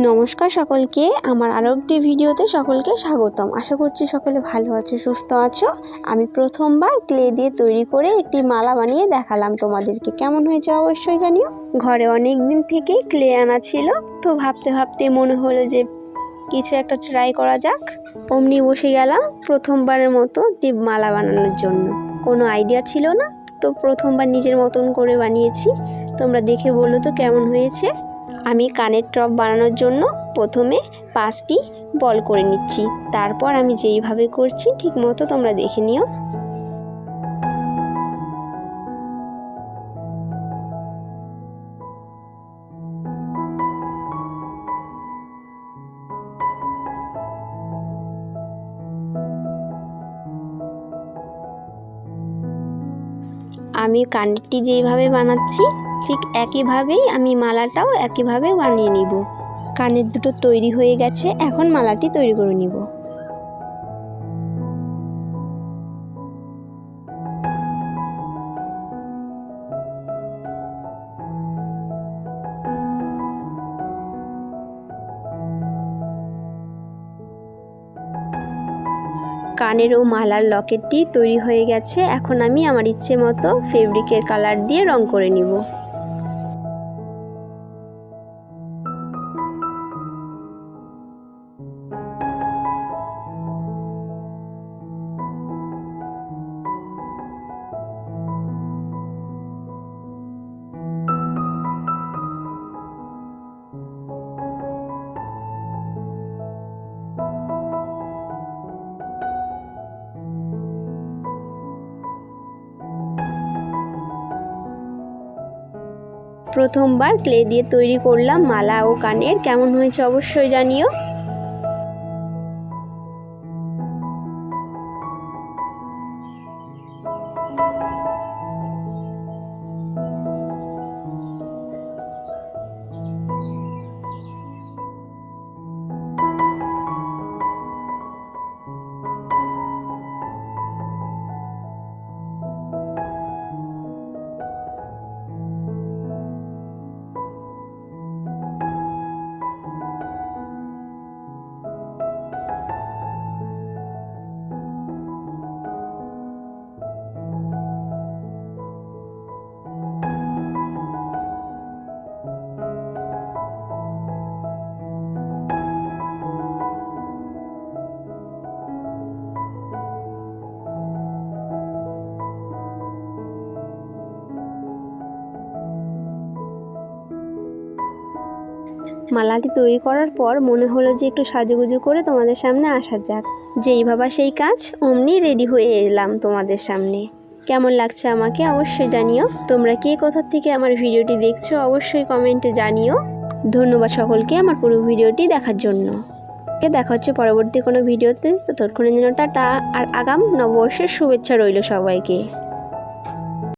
নমস্কার সকলকে, আমার আরও একটি ভিডিওতে সকলকে স্বাগতম। আশা করছি সকলে ভালো আছে, সুস্থ আছো। আমি প্রথমবার ক্লে দিয়ে তৈরি করে একটি মালা বানিয়ে দেখালাম তোমাদেরকে। কেমন হয়েছে অবশ্যই জানিও। ঘরে অনেক দিন থেকেই ক্লে আনা ছিল, তো ভাবতে ভাবতে মনে হলো যে কিছু একটা ট্রাই করা যাক। অমনি বসে গেলাম প্রথমবারের মতো একটি মালা বানানোর জন্য। কোনো আইডিয়া ছিল না, তো প্রথমবার নিজের মতন করে বানিয়েছি। তোমরা দেখে বলো তো কেমন হয়েছে। আমি কানের টপ বানানোর জন্য প্রথমে পাঁচটি বল করে নিচ্ছি। তারপর আমি যেইভাবে করছি ঠিক মতো তোমরা দেখে নিও। আমি কানেরটি যেইভাবে বানাচ্ছি ঠিক একইভাবেই আমি মালাটাও একইভাবে বানিয়ে নিব। কানের দুটো তৈরি হয়ে গেছে, এখন মালাটি তৈরি করে নিব। কানের ও মালার লকেটটি তৈরি হয়ে গেছে, এখন আমি আমার ইচ্ছে মতো ফেব্রিকের কালার দিয়ে রং করে নিব। প্রথমবার ক্লে দিয়ে তৈরি করলাম মালা ও কানের। কেমন হয়েছে অবশ্যই জানিও। মালাটি তৈরি করার পর মনে হলো যে একটু সাজুগুজু করে তোমাদের সামনে আসা যাক। যেই ভাবা সেই কাজ, অমনি রেডি হয়ে এলাম তোমাদের সামনে। কেমন লাগছে আমাকে অবশ্যই জানিও। তোমরা কে কোথার থেকে আমার ভিডিওটি দেখছ অবশ্যই কমেন্টে জানিও। ধন্যবাদ সকলকে আমার পুরো ভিডিওটি দেখার জন্য। দেখা হচ্ছে পরবর্তী কোনো ভিডিওতে, ততক্ষণের জন্য টাটা আর আগাম নববর্ষের শুভেচ্ছা রইল সবাইকে।